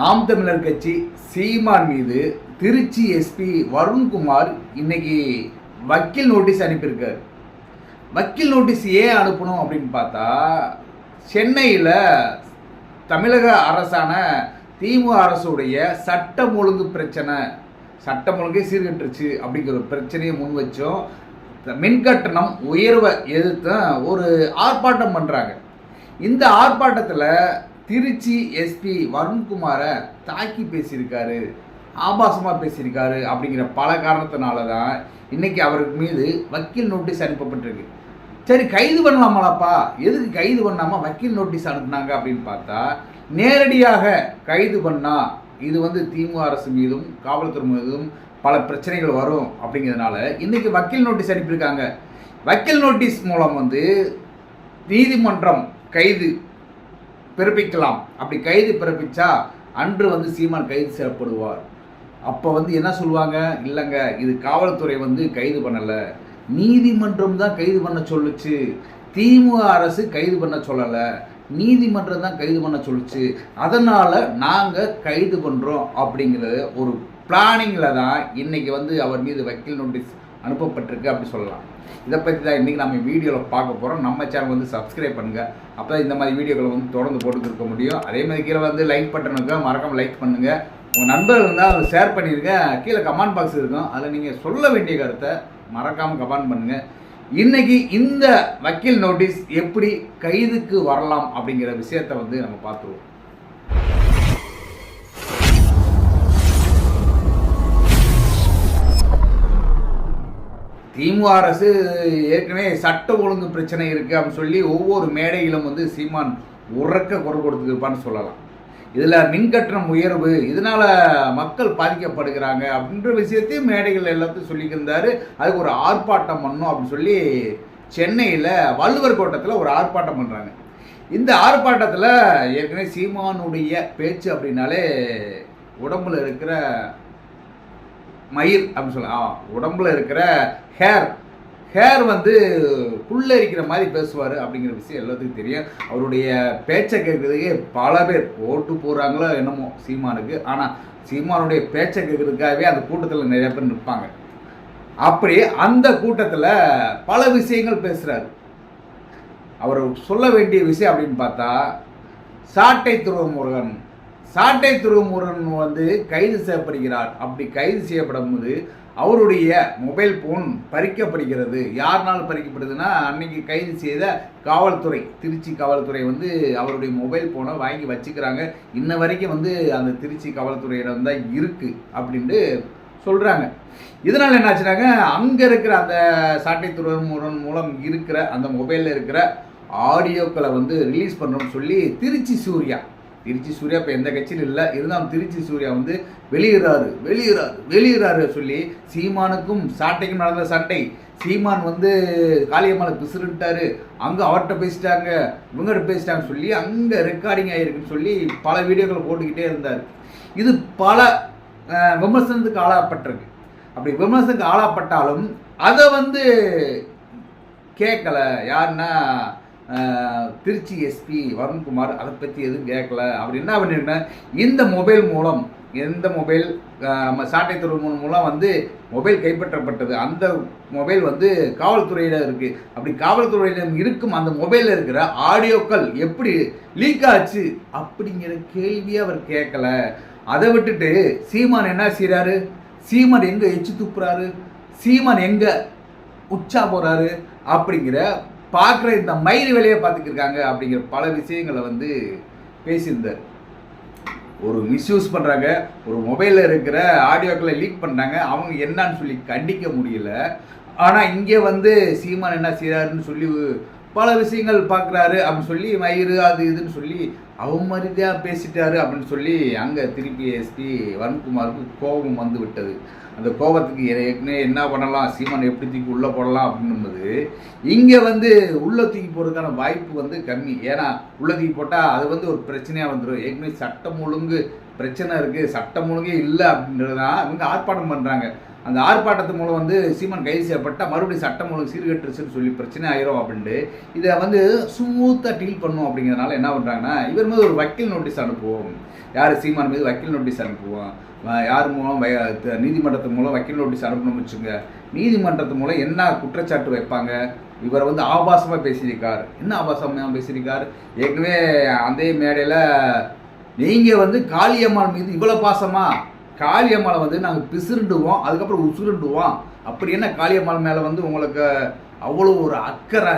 நாம் தமிழர் கட்சி சீமான் மீது திருச்சி எஸ்பி வருண்குமார் இன்னைக்கு வக்கீல் நோட்டீஸ் அனுப்பியிருக்கார். வக்கீல் நோட்டீஸ் ஏன் அனுப்பணும் அப்படின்னு பார்த்தா சென்னையில் தமிழக அரசான திமுக அரசுடைய சட்டம் ஒழுங்கு பிரச்சனை சட்டம் ஒழுங்கே சீர்கட்டுருச்சு அப்படிங்கிற ஒரு பிரச்சனையை முன் வச்சோம் மின்கட்டணம் உயர்வை எதிர்த்து ஒரு ஆர்ப்பாட்டம் பண்ணுறாங்க இந்த ஆர்ப்பாட்டத்தில் திருச்சி எஸ்பி வருண்குமாரை தாக்கி பேசியிருக்காரு ஆபாசமாக பேசியிருக்காரு அப்படிங்கிற பல காரணத்தினால தான் இன்னைக்கு அவருக்கு மீது வக்கீல் நோட்டீஸ் அனுப்பப்பட்டிருக்கு. சரி கைது பண்ணலாமாலாப்பா எதுக்கு கைது பண்ணாமல் வக்கீல் நோட்டீஸ் அனுப்புனாங்க அப்படின்னு பார்த்தா நேரடியாக கைது பண்ணால் இது வந்து திமுக அரசு மீதும் காவல்துறை மீதும் பல பிரச்சனைகள் வரும் அப்படிங்கிறதுனால இன்னைக்கு வக்கீல் நோட்டீஸ் அனுப்பியிருக்காங்க. வக்கீல் நோட்டீஸ் மூலம் வந்து நீதிமன்றம் கைது பிறப்பிக்கலாம். அப்படி கைது பிறப்பிச்சா அன்று வந்து சீமான் கைது செய்யப்படுவார். அப்போ வந்து என்ன சொல்லுவாங்க? இல்லைங்க இது காவல்துறை வந்து கைது பண்ணலை. நீதிமன்றம் தான் கைது பண்ண சொல்லுச்சு. திமுக அரசு கைது பண்ண சொல்லலை. நீதிமன்றம் தான் கைது பண்ண சொல்லுச்சு. அதனால் நாங்கள் கைது பண்ணுறோம் அப்படிங்கிறது ஒரு பிளானிங்கில் தான் இன்றைக்கி வந்து அவர் மீது வக்கீல் நோட்டீஸ் அனுப்பப்பட்டிருக்கு அப்படி சொல்லலாம். இதை பற்றி தான் இன்றைக்கி நம்ம வீடியோவில் பார்க்க போகிறோம் நம்ம சேனல் வந்து சப்ஸ்கிரைப் பண்ணுங்கள் அப்போ தான் இந்த மாதிரி வீடியோக்களை வந்து தொடர்ந்து போட்டுக்கிருக்க முடியும். அதே மாதிரி கீழே வந்து லைக் பட்டனுக்கு மறக்காமல் லைக் பண்ணுங்கள் உங்கள் நண்பர்கள் இருந்தால் அதை ஷேர் பண்ணிடுங்க கீழே கமெண்ட் பாக்ஸ் இருக்கும். அதில் நீங்கள் சொல்ல வேண்டிய கருத்தை மறக்காமல் கமெண்ட் பண்ணுங்கள் இன்னைக்கு இந்த வக்கீல் நோட்டீஸ் எப்படி கைதுக்கு வரலாம் அப்படிங்கிற விஷயத்தை வந்து நம்ம பார்த்துருவோம். திமுக அரசு ஏற்கனவே சட்ட ஒழுங்கு பிரச்சனை இருக்குது அப்படின்னு சொல்லி ஒவ்வொரு மேடையிலும் வந்து சீமான் உறக்க குரல் கொடுத்துருப்பான்னு சொல்லலாம். இதில் மின்கட்டணம் உயர்வு இதனால் மக்கள் பாதிக்கப்படுகிறாங்க அப்படின்ற விஷயத்தையும் மேடைகள் எல்லாத்தையும் சொல்லியிருந்தாரு அதுக்கு ஒரு ஆர்ப்பாட்டம் பண்ணணும் அப்படின்னு சொல்லி சென்னையில் வள்ளுவர் கோட்டத்தில் ஒரு ஆர்ப்பாட்டம் பண்ணுறாங்க இந்த ஆர்ப்பாட்டத்தில் ஏற்கனவே சீமானுடைய பேச்சு அப்படின்னாலே உடம்புல இருக்கிற மயிர் அப்படின்னு சொல்லலாம் ஆ, உடம்புல இருக்கிற ஹேர் ஹேர் வந்து புல்லரிக்கிற மாதிரி பேசுவார் அப்படிங்கிற விஷயம் எல்லாத்துக்கும் தெரியும். அவருடைய பேச்சை கேட்குறதுக்கே பல பேர் ஓட்டு போகிறாங்களோ என்னமோ சீமானுக்கு. ஆனால் சீமானுடைய பேச்சை கேட்குறதுக்காகவே அந்த கூட்டத்தில் நிறைய பேர் நிற்பாங்க. அப்படி அந்த கூட்டத்தில் பல விஷயங்கள் பேசுகிறாரு அவர் சொல்ல வேண்டிய விஷயம் அப்படின்னு பார்த்தா சாட்டை துருவமுருகன் சாட்டை துருவமுருகன் வந்து கைது செய்யப்படுகிறார். அப்படி கைது செய்யப்படும் போது அவருடைய மொபைல் ஃபோன் பறிக்கப்படுகிறது. யாருனால் பறிக்கப்படுதுன்னா அன்னைக்கு கைது செய்த காவல்துறை திருச்சி காவல்துறை வந்து அவருடைய மொபைல் ஃபோனை வாங்கி வச்சுக்கிறாங்க. இன்ன வரைக்கும் வந்து அந்த திருச்சி காவல்துறையிடம் தான் இருக்குது அப்படின்ட்டு சொல்கிறாங்க இதனால் என்னாச்சுனாங்க அங்கே இருக்கிற அந்த சாட்டை துறைமுடன் மூலம் இருக்கிற அந்த மொபைலில் இருக்கிற ஆடியோக்களை வந்து ரிலீஸ் பண்ணுறோம்னு சொல்லி திருச்சி சூர்யா திருச்சி சூர்யா இப்போ எந்த கட்சியிலும் இல்லை. இருந்தாலும் திருச்சி சூர்யா வந்து வெளியிறாரு வெளியிறாரு வெளியிறாரு சொல்லி சீமானுக்கும் சாட்டைக்கும் நடந்த சண்டை. சீமான் வந்து காளியம்மாளை பிசுறுட்டாரு. அங்கே அவர்கிட்ட பேசிட்டாங்க இவங்ககிட்ட பேசிட்டாங்க சொல்லி அங்கே ரெக்கார்டிங் ஆகிருக்குன்னு சொல்லி பல வீடியோக்களை போட்டுக்கிட்டே இருந்தார். இது பல விமர்சனத்துக்கு ஆளாப்பட்டிருக்கு அப்படி விமர்சனத்துக்கு ஆளாப்பட்டாலும் அதை வந்து கேட்கல. யாருன்னா திருச்சி எஸ்பி வருண்குமார் அதை பற்றி எதுவும் கேட்கல. அவர் என்ன பண்ணிருக்கேன் இந்த மொபைல் மூலம் எந்த மொபைல் நம்ம சாட்டை துறைமுகம் மூலம் வந்து மொபைல் கைப்பற்றப்பட்டது. அந்த மொபைல் வந்து காவல்துறையில் இருக்குது அப்படி காவல்துறையிடம் இருக்கும் அந்த மொபைலில் இருக்கிற ஆடியோக்கள் எப்படி லீக் ஆச்சு அப்படிங்கிற கேள்வியை அவர் கேட்கல. அதை விட்டுட்டு சீமான் என்ன செய்கிறாரு சீமான் எங்கே எச்சு துப்புறாரு? சீமான் எங்கே உச்சா போகிறாரு அப்படிங்கிற பார்க்குற இந்த மயிறு வேலையை பார்த்துக்கிருக்காங்க அப்படிங்கிற பல விஷயங்களை வந்து பேசியிருந்தார். ஒரு மிஸ்யூஸ் பண்ணுறாங்க ஒரு மொபைலில் இருக்கிற ஆடியோக்களை லீக் பண்ணுறாங்க அவங்க என்னன்னு சொல்லி கண்டிக்க முடியல. ஆனால் இங்கே வந்து சீமான் என்ன செய்கிறாருன்னு சொல்லி பல விஷயங்கள் பார்க்குறாரு அப்படின்னு சொல்லி மயிறு அது இதுன்னு சொல்லி அவமரியாதையாக பேசிட்டாரு அப்படின்னு சொல்லி அங்கே திருப்பி எஸ்பி வருண்குமாருக்கு கோபம் வந்து விட்டது. அந்த கோபத்துக்கு ஏ- ஏற்கனவே என்ன பண்ணலாம் சீமான் எப்படி தூக்கி உள்ளே போடலாம் அப்படின்னும்போது இங்கே வந்து உள்ளே தூக்கி போடுறதுக்கான வாய்ப்பு வந்து கம்மி. ஏன்னா உள்ளே தூக்கி போட்டால் அது வந்து ஒரு பிரச்சனையாக வந்துடும் ஏற்கனவே சட்டம் ஒழுங்கு பிரச்சனை இருக்குது சட்டம் ஒழுங்கே இல்லை அப்படின்றது தான் இவங்க ஆர்ப்பாட்டம் பண்ணுறாங்க அந்த ஆர்ப்பாட்டத்து மூலம் வந்து சீமான் கைது செய்யப்பட்டால் மறுபடியும் சட்டம் மூலம் சீர்கட்டுருச்சுன்னு சொல்லி பிரச்சனை ஆயிரும் அப்படின்ட்டு இதை வந்து ஸ்மூத்தாக டீல் பண்ணும் அப்படிங்கிறதுனால என்ன பண்ணுறாங்கன்னா இவர் மீது ஒரு வக்கீல் நோட்டீஸ் அனுப்புவோம். யார் சீமான் மீது வக்கீல் நோட்டீஸ் அனுப்புவோம் யார் மூலம் வ- நீதிமன்றத்து மூலம் வக்கீல் நோட்டீஸ் அனுப்பணும்னு வச்சுங்க நீதிமன்றத்து மூலம் என்ன குற்றச்சாட்டு வைப்பாங்க? இவர் வந்து ஆபாசமாக பேசியிருக்கார். என்ன ஆபாசமாக பேசியிருக்கார்? ஏற்கனவே அதே மேடையில் நீங்கள் வந்து காளியம்மாள் மீது இவ்வளோ பாசமாக காளியம்மாளை வந்து நாங்கள் பிசுருண்டுவோம் அதுக்கப்புறம் உசுருண்டுவோம். அப்படி என்ன காளியம்மாள் மேலே வந்து உங்களுக்கு அவ்வளோ ஒரு அக்கறை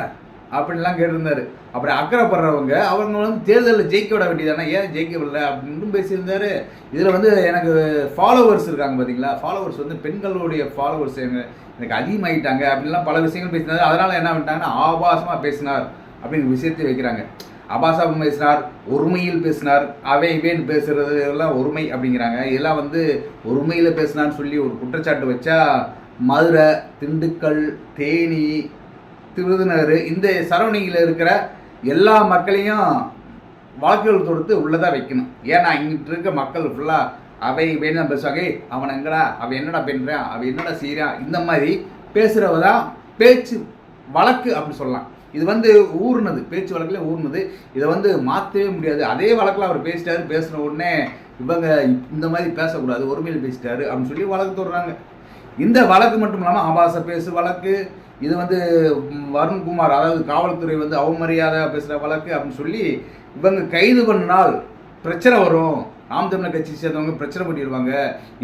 அப்படின்லாம் கேட்டிருந்தாரு. அப்படி அக்கறைப்படுறவங்க அவங்க வந்து தேர்தலில் ஜெயிக்க விட வேண்டியதானே ஏன் ஜெயிக்க விடல? அப்படின்னு பேசியிருந்தாரு. இதில் வந்து எனக்கு ஃபாலோவர்ஸ் இருக்காங்க பார்த்தீங்களா ஃபாலோவர்ஸ் வந்து பெண்களுடைய ஃபாலோவர்ஸ் எனக்கு அதிகமாகிட்டாங்க அப்படின்லாம் பல விஷயங்கள் பேசினார். அதனால் என்ன பண்ணிட்டாங்கன்னா ஆபாசமாக பேசினார் அப்படிங்கிற விஷயத்தை வைக்கிறாங்க. அபாசாபம் பேசினார் ஒருமையில் பேசினார் அவை இவேன்னு பேசுறது எல்லாம் ஒருமை அப்படிங்கிறாங்க. இதெல்லாம் வந்து ஒருமையில் பேசினான்னு சொல்லி ஒரு குற்றச்சாட்டு வச்சா மதுரை திண்டுக்கல் தேனி விருதுநகர் இந்த சரௌண்டிங்கில் இருக்கிற எல்லா மக்களையும் வழக்குகள் தொடுத்து உள்ளதாக வைக்கணும். ஏன்னா இங்கிட்டு இருக்க மக்கள் ஃபுல்லாக அவை வேணும் பேசுவாங்க. அவன் எங்கடா அவன் என்னடா பண்ணுறான் அவன் என்னடா செய்கிறான் இந்த மாதிரி பேசுகிறவ தான் பேச்சு வழக்கு அப்படின்னு சொல்லலாம். இது வந்து ஊர்னது பேச்சு வழக்கில் ஊர்னது. இதை வந்து மாற்றவே முடியாது. அதே வழக்கில் அவர் பேசிட்டாரு பேசின உடனே இவங்க இந்த மாதிரி பேசக்கூடாது ஒருமையில் பேசிட்டாரு அப்படின்னு சொல்லி வழக்கு தொடுறாங்க. இந்த வழக்கு மட்டும் இல்லாமல் ஆபாச பேசு வழக்கு இது வந்து வருண்குமார் அதாவது காவல்துறை வந்து அவமரியாதை பேசுகிற வழக்கு அப்படின்னு சொல்லி இவங்க கைது பண்ணினால் பிரச்சனை வரும். நாம் தமிழர் கட்சி சேர்ந்தவங்க பிரச்சனை பண்ணிடுவாங்க.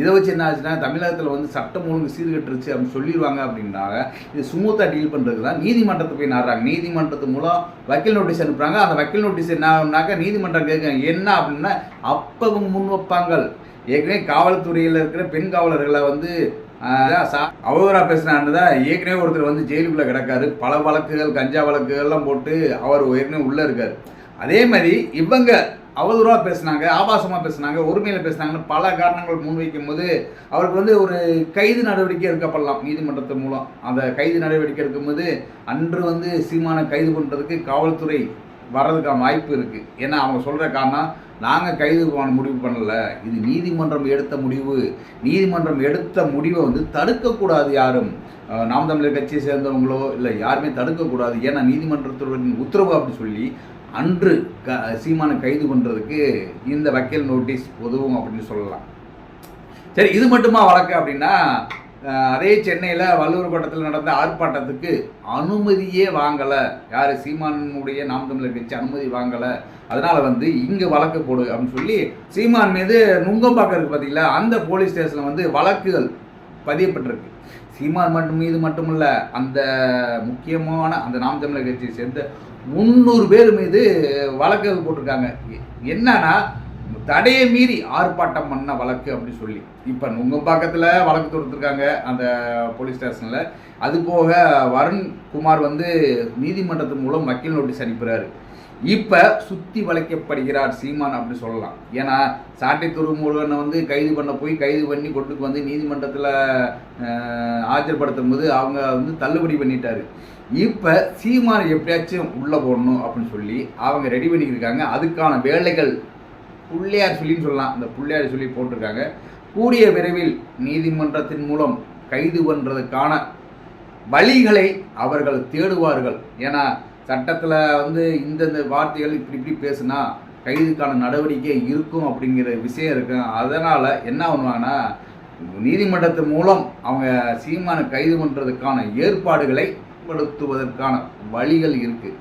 இதை வச்சு என்ன ஆச்சுன்னா தமிழகத்தில் வந்து சட்டம் ஒழுங்கு சீர்கட்டுருச்சு அப்படின்னு சொல்லிடுவாங்க அப்படின்னாங்க. இது சுமூத்தாக டீல் பண்ணுறதுக்கு தான் நீதிமன்றத்தை போய் நாடுறாங்க. நீதிமன்றத்து மூலம் வக்கீல் நோட்டீஸ் அனுப்புகிறாங்க அந்த வக்கீல் நோட்டீஸ் என்ன ஆகுனாக்கா நீதிமன்றம் கேட்குறாங்க என்ன அப்படின்னா அப்போ முன் வைப்பாங்கள். ஏற்கனவே காவல்துறையில் இருக்கிற பெண் காவலர்களை வந்து அவதூறா பேசினான்னு தான் ஏற்கனவே ஒருத்தர் வந்து ஜெயிலுக்குள்ளே கிடக்காரு. பல வழக்குகள் கஞ்சா வழக்குகள்லாம் போட்டு அவர் ஏற்கனவே உள்ளே இருக்கார். அதே மாதிரி இவங்க அவதூறாக பேசுனாங்க ஆபாசமாக பேசுனாங்க உரிமையில் பேசினாங்கன்னு பல காரணங்கள் முன்வைக்கும் போது அவருக்கு வந்து ஒரு கைது நடவடிக்கை எடுக்கப்படலாம் நீதிமன்றத்தின் மூலம். அந்த கைது நடவடிக்கை எடுக்கும்போது அன்று வந்து சீமானை கைது பண்ணுறதுக்கு காவல்துறை வர்றதுக்கான வாய்ப்பு இருக்குது ஏன்னா அவங்க சொல்கிற காரணம் நாங்கள் கைது பண்ண முடிவு பண்ணல. இது நீதிமன்றம் எடுத்த முடிவு. நீதிமன்றம் எடுத்த முடிவை வந்து தடுக்கக்கூடாது யாரும். நாம் தமிழர் கட்சியை சேர்ந்தவங்களோ இல்லை யாருமே தடுக்கக்கூடாது. ஏன்னா நீதிமன்றத்துடன் உத்தரவு அப்படின்னு சொல்லி அன்று க சீமானை கைது பண்ணுறதுக்கு இந்த வக்கீல் நோட்டீஸ் உதவும் அப்படின்னு சொல்லலாம். சரி இது மட்டுமா வழக்கு அப்படின்னா அதே சென்னையில் வள்ளுவர் கோட்டத்தில் நடந்த ஆர்ப்பாட்டத்துக்கு அனுமதியே வாங்கலை. யார்? சீமானுடைய நாம் தமிழர் கட்சி அனுமதி வாங்கலை. அதனால் வந்து இங்கே வழக்கு போடு அப்படின்னு சொல்லி சீமான் மீது நுங்கம்பாக்கம் இருக்கு பார்த்தீங்களா அந்த போலீஸ் ஸ்டேஷனில் வந்து வழக்குகள் பதியப்பட்டிருக்கு. சீமான் மட்டும் மீது மட்டுமல்ல அந்த முக்கியமான அந்த நாம் தமிழர் கட்சியை சேர்ந்த முந்நூறு பேர் மீது வழக்கு போட்டிருக்காங்க. என்னன்னா தடையை மீறி ஆர்ப்பாட்டம் பண்ண வழக்கு அப்படின்னு சொல்லி. இப்போ நுங்கம்பாக்கத்தில் வழக்கு தொடுத்துருக்காங்க அந்த போலீஸ் ஸ்டேஷனில் அது போக வருண்குமார் வந்து நீதிமன்றத்தின் மூலம் வக்கீல் நோட்டீஸ் அனுப்புகிறாரு இப்போ சுற்றி வளைக்கப்படுகிறார் சீமான் அப்படின்னு சொல்லலாம். ஏன்னா சாட்டை துறைமுருகனை வந்து கைது பண்ண போய் கைது பண்ணி கொண்டுக்கு வந்து நீதிமன்றத்தில் ஆஜர்படுத்தும் போது அவங்க வந்து தள்ளுபடி பண்ணிட்டாரு. இப்போ சீமான் எப்படியாச்சும் உள்ளே போடணும் அப்படின்னு சொல்லி அவங்க ரெடி பண்ணியிருக்காங்க அதுக்கான வேலைகள் புள்ளையார் சொல்லின்னு சொல்லலாம். அந்த புள்ளையார் சொல்லி போட்டிருக்காங்க. கூடிய விரைவில் நீதிமன்றத்தின் மூலம் கைது பண்ணுறதுக்கான வழிகளை அவர்கள் தேடுவார்கள். ஏன்னா சட்டத்தில் வந்து இந்தந்த வார்த்தைகள் இப்படி இப்படி பேசுனா கைதுக்கான நடவடிக்கை இருக்கும் அப்படிங்கிற விஷயம் இருக்கும் அதனால் என்ன பண்ணுவாங்கன்னா நீதிமன்றத்தின் மூலம் அவங்க சீமானை கைது பண்ணுறதுக்கான ஏற்பாடுகளை படுத்துவதற்கான வழிகள் இருக்குது